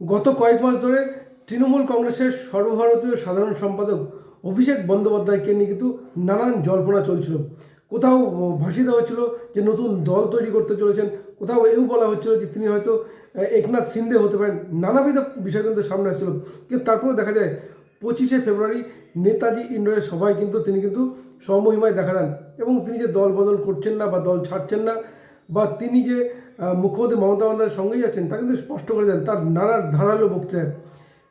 গত কয়েক মাস ধরে তৃণমূল কংগ্রেসের সর্বভারতীয় সাধারণ সম্পাদক অভিষেক বন্দ্যোপাধ্যায়কে নিয়ে কিন্তু নানান জল্পনা চলছিল। কোথাও ভাসিয়ে দেওয়া হচ্ছিল যে নতুন দল তৈরি করতে চলেছেন, কোথাও এও বলা হচ্ছিল যে তিনি হয়তো একনাথ সিন্ধে হতে পারেন, নানাবিধ বিষয় কিন্তু সামনে আসছিল। কিন্তু তারপরে দেখা যায়, পঁচিশে ফেব্রুয়ারি নেতাজি ইন্ডোরের সভায় কিন্তু তিনি কিন্তু স্বমহিমায় দেখা দেন এবং তিনি যে দল বদল করছেন না বা দল ছাড়ছেন না বা তিনি যে মুখ্যমন্ত্রী মমতা বন্দ্যোপাধ্যায়ের সঙ্গেই আছেন তা কিন্তু স্পষ্ট করে দেন, তার নানা ধারালো বক্তৃতায়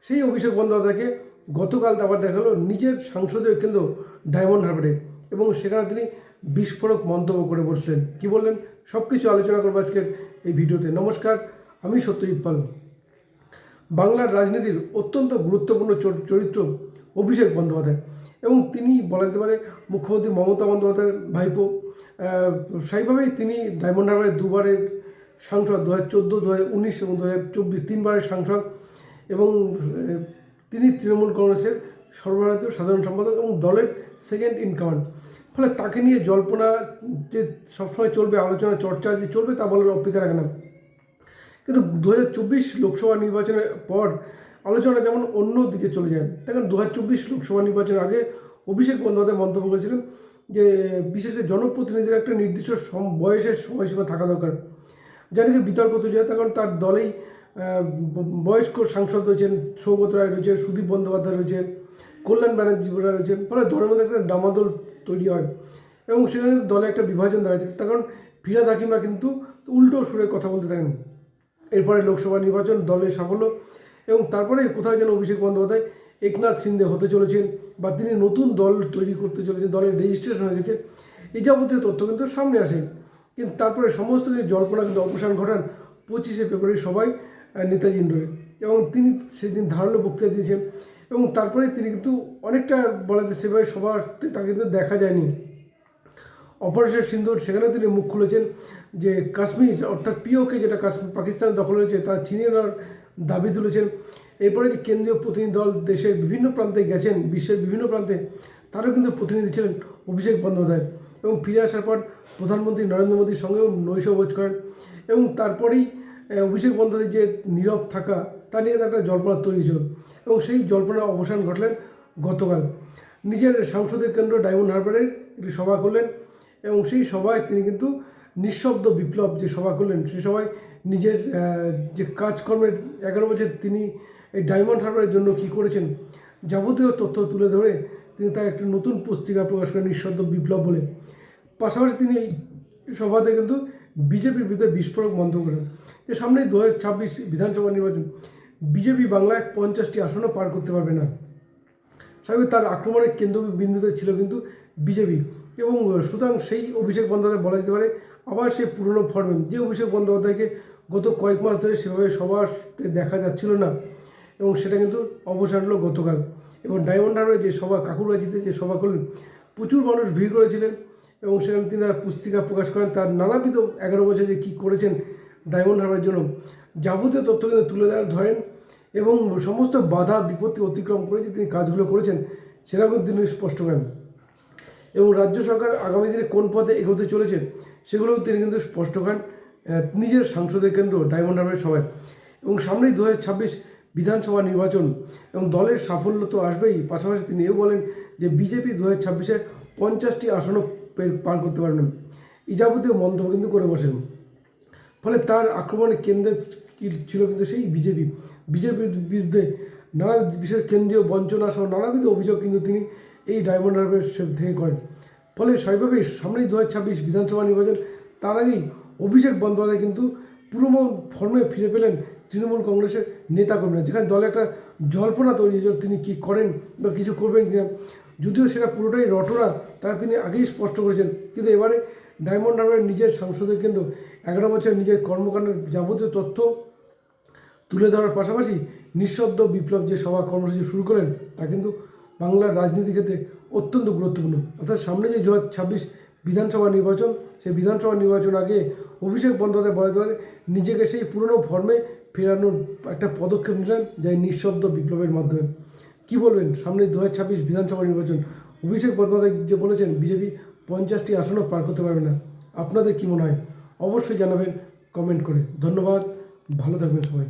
সেই অভিষেক বন্দ্যোপাধ্যায়কে গতকাল আবার দেখা গেলো নিজের সাংসদীয় কেন্দ্র ডায়মন্ড হারবারে এবং সেখানে তিনি বিস্ফোরক মন্তব্য করে বসলেন। কি বললেন? সব কিছু আলোচনা করব আজকের এই ভিডিওতে। নমস্কার, আমি সত্যজিৎ পাল। বাংলার রাজনীতির অত্যন্ত গুরুত্বপূর্ণ চর- চরিত্র অভিষেক বন্দ্যোপাধ্যায় এবং তিনি বলা যেতে পারে মুখ্যমন্ত্রী মমতা বন্দ্যোপাধ্যায়ের ভাইপো। সেইভাবেই তিনি ডায়মন্ড হারবারের দুবারের সাংসদ দু হাজার চোদ্দ দু হাজার উনিশ এবং দু হাজার চব্বিশ তিনবারের সাংসদ এবং তিনি তৃণমূল কংগ্রেসের সর্বভারতীয় সাধারণ সম্পাদক এবং দলের সেকেন্ড ইন কমান্ড ফলে তাকে নিয়ে জল্পনা যে সবসময় চলবে, আলোচনা, চর্চা যে চলবে তা বলার অপেক্ষা রাখে না। কিন্তু দু হাজার চব্বিশ লোকসভা নির্বাচনের পর আলোচনা যেমন অন্য দিকে চলে যায়, দেখেন দু হাজার চব্বিশ লোকসভা নির্বাচনের আগে অভিষেক বন্দ্যোপাধ্যায় মন্তব্য করেছিলেন যে, বিশেষ করে জনপ্রতিনিধির একটা নির্দিষ্ট বয়সের সময়সীমা থাকা দরকার। যা নাকি বিতর্ক তৈরি হয়। তখন তার দলেই বয়স্ক সাংসদ রয়েছেন সৌগত রায় রয়েছে সুদীপ বন্দ্যোপাধ্যায় রয়েছে কল্যাণ ব্যানার্জি রয়েছে ফলে দলের মধ্যে একটা ডামাদল তৈরি হয় এবং সেখানে দলে একটা বিভাজন দেখা যায়। তখন ফিরাদ হাকিমরা কিন্তু উল্টো সুরে কথা বলতে থাকেন। এরপরে লোকসভা নির্বাচন, দলের সাফল্য এবং তারপরে কোথাও যেন অভিষেক বন্দ্যোপাধ্যায়, একনাথ সিন্ধে হতে চলেছেন বা তিনি নতুন দল তৈরি করতে চলেছেন, দলের রেজিস্ট্রেশন হয়ে গেছে। এই যাবতীয় তথ্য কিন্তু সামনে আসে। কিন্তু তারপরে সমস্ত যে জল্পনা কিন্তু অবসান ঘটান পঁচিশে ফেব্রুয়ারি সবাই নেতাজি ইন্ডোরে এবং তিনি সেদিন ধারালো বক্তৃতা দিয়েছেন। এবং তারপরে তিনি কিন্তু অনেকটা বলা যায় সেভাবে সবার তাকে কিন্তু দেখা যায়নি। অপারেশন সিন্দুর সেখানে তিনি মুখ খুলেছেন যে কাশ্মীর, অর্থাৎ পিওকে যেটা কাশ্মীর পাকিস্তান দখল হয়েছে, তা ছিনিয়ে নেওয়ার দাবি তুলেছেন। এরপরে যে কেন্দ্রীয় প্রতিনিধি দল দেশের বিভিন্ন প্রান্তে গেছেন, বিশ্বের বিভিন্ন প্রান্তে তারও কিন্তু প্রতিনিধি ছিলেন অভিষেক বন্দ্যোপাধ্যায় এবং ফিরে আসার পর প্রধানমন্ত্রী নরেন্দ্র মোদীর সঙ্গেও নৈশ ভোজ করেন এবং তারপরেই অভিষেক বন্দ্যোপাধ্যায় যে নীরব থাকা, তা নিয়ে তার একটা জল্পনা তৈরি ছিল এবং সেই জল্পনার অবসান ঘটলেন গতকাল। নিজের সংসদীয় কেন্দ্র ডায়মন্ড হারবারের একটি সভা করলেন এবং সেই সভায় তিনি কিন্তু নিঃশব্দ বিপ্লব যে সভা করলেন, সেই সভায় নিজের যে কাজকর্মের এগারো বছর তিনি এই ডায়মন্ড হারবারের জন্য কী করেছেন যাবতীয় তথ্য তুলে ধরে তিনি তার একটি নতুন পুস্তিকা প্রকাশ করেন, নিঃশব্দ বিপ্লব বলে। পাশাপাশি তিনি এই সভাতে কিন্তু বিজেপির বিরুদ্ধে বিস্ফোরক মন্তব্য করেন। যে সামনেই দু হাজার ছাব্বিশ বিধানসভা নির্বাচন, বিজেপি বাংলায় পঞ্চাশটি আসনও পার করতে পারবে না। স্বাভাবিক তার আক্রমণের কেন্দ্রবিন্দুতে ছিল কিন্তু বিজেপি। এবং সুতরাং সেই অভিষেক বন্দ্যোপাধ্যায় বলা যেতে পারে আবার সেই পুরনো ফর্মে যে অভিষেক বন্দ্যোপাধ্যায়কে গত কয়েক মাস ধরে সেভাবে সবার দেখা যাচ্ছিল না। এবং সেটা কিন্তু অবসান হলো গতকাল। এবং ডায়মন্ড হারবারে যে সভা কাকুরাজিতে যে সভা করলেন, প্রচুর মানুষ ভিড় করেছিলেন এবং সেখানে তিনি তার পুস্তিকা প্রকাশ করেন। তার নানাবিধ এগারো বছর যে কী করেছেন ডায়মন্ড হারবারের জন্য, যাবতীয় তথ্য কিন্তু তুলে দেন ধরেন এবং সমস্ত বাধা, বিপত্তি অতিক্রম করে যে তিনি কাজগুলো করেছেন, সেটাও কিন্তু তিনি স্পষ্ট করেন। এবং রাজ্য সরকার আগামী দিনে কোন পথে এগোতে চলেছে, সেগুলোও তিনি কিন্তু স্পষ্ট করেন নিজের সংসদের কেন্দ্র ডায়মন্ড হারবারের সভায়। এবং সামনেই দু হাজার ছাব্বিশ বিধানসভা নির্বাচন এবং দলের সাফল্য তো আসবেই। পাশাপাশি তিনি এও বলেন যে বিজেপি দু হাজার ছাব্বিশে পঞ্চাশটি আসনও পার করতে পারবেন এই যাবতীয় মন্তব্য কিন্তু করে বসেন। ফলে তার আক্রমণের কেন্দ্রে ছিল কিন্তু সেই বিজেপি। বিজেপির বিরুদ্ধে নানা বিশেষ কেন্দ্রীয় বঞ্চনা সহ নানাবিধ অভিযোগ কিন্তু তিনি এই ডায়মন্ড হারবার থেকে করেন। ফলে স্বাভাবিকভাবেই সামনেই দু হাজার ছাব্বিশ বিধানসভা নির্বাচন, তার আগেই অভিষেক বন্দ্যোপাধ্যায় কিন্তু পুরনো ফর্মে ফিরে পেলেন তৃণমূল কংগ্রেসের নেতাকর্মীরা। যেখানে দলে একটা জল্পনা তৈরি হয়েছিল, তিনি কী করেন বা কিছু করবেন কিনা। যদিও সেটা পুরোটাই রটনা তা তিনি আগেই স্পষ্ট করেছেন। কিন্তু এবারে ডায়মন্ড হারবারের নিজের সংসদীয় কেন্দ্র, এগারো বছর নিজের কর্মকাণ্ডের যাবতীয় তথ্য তুলে ধরার পাশাপাশি নিঃশব্দ বিপ্লব যে সভা কর্মসূচি শুরু করেন তা কিন্তু বাংলার রাজনীতি ক্ষেত্রে অত্যন্ত গুরুত্বপূর্ণ। অর্থাৎ সামনে যে দু ছাব্বিশ বিধানসভা নির্বাচন, সেই বিধানসভা নির্বাচন আগে অভিষেক বন্দ্যোপাধ্যায় বলে পারে নিজেকে সেই পুরনো ফর্মে ফেরানোর একটা পদক্ষেপ নিলেন যাই নিঃশব্দ বিপ্লবের মাধ্যমে। কি বলবেন? সামনে দু ছাব্বিশ বিধানসভা নির্বাচন। অভিষেক বন্দ্যোপাধ্যায় যে বলেছেন, বিজেপি পঞ্চাশটি আসনও পার করতে পারবে না। আপনাদের কি মনে হয়? অবশ্যই জানাবেন কমেন্ট করে। ধন্যবাদ। ভালো থাকবেন সবাই।